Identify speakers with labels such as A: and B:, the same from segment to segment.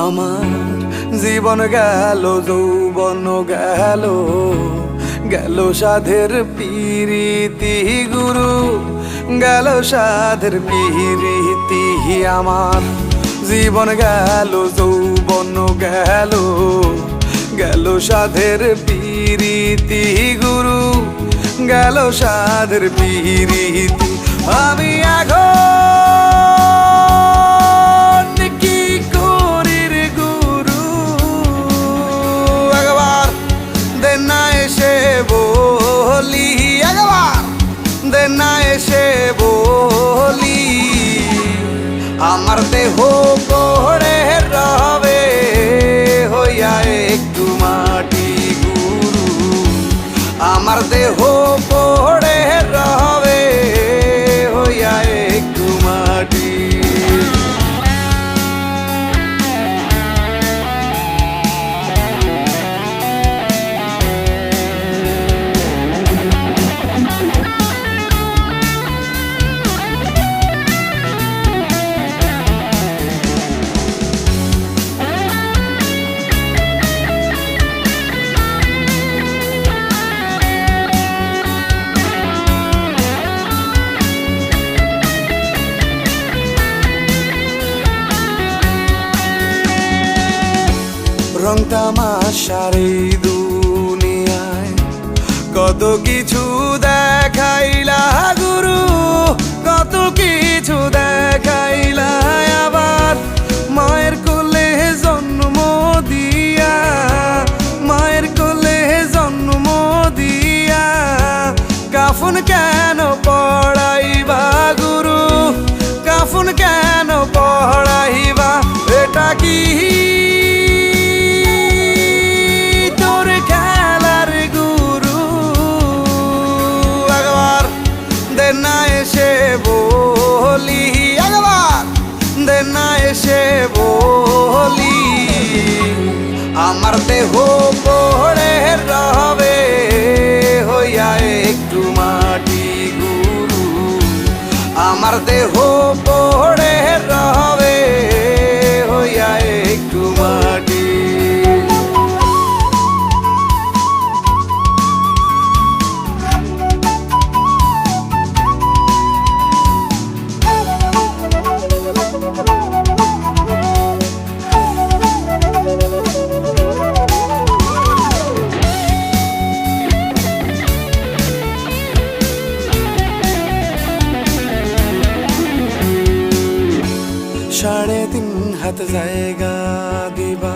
A: আমার জীবন গেল, যৌবন গেল গেল সাধের পিরিতি গুরু, গেল সাধের পিরিতি আমার। জীবন গেল, যৌবন গেল গেল সাধের পিরিতি গুরু, গেল সাধের পিরিতি। আমি এখন আমার দেহ পড়ে রবে হইয়া একটু মাটি গুরু। আমার দেহ রং তামাশার এই দুনিয়ায়। কত কিছু দেখাইলা গুরু, কত কিছু দেখাইলা আবার। মায়ের কোলে জন্ম দিয়া, মায়ের কোলে জন্ম দিয়া। কাফন কেন এসে বলি, একবার দেনা এসে বলি, আমার দেহ পড়ে রবে হইয়া একটু মাটি গুরু, আমার দেহ তিন হাত জায়গা দিবা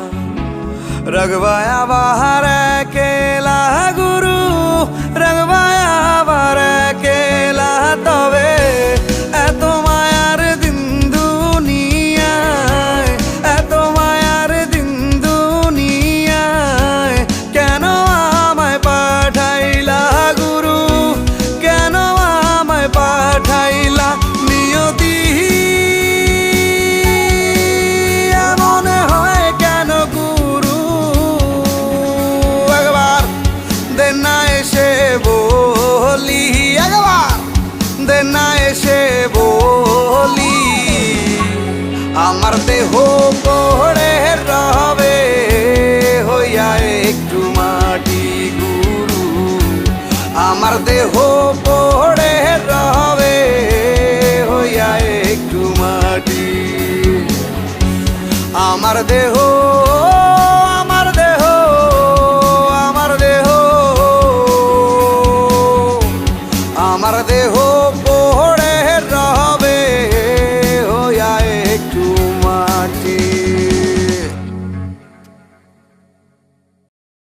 A: রগবায়া বাহার কেলা দেনা এসে বলি একবার দেনা এসে বলি, আমার দেহ পড়ে রবে, হইয়া একটু মাটি গুরু। আমার দেহ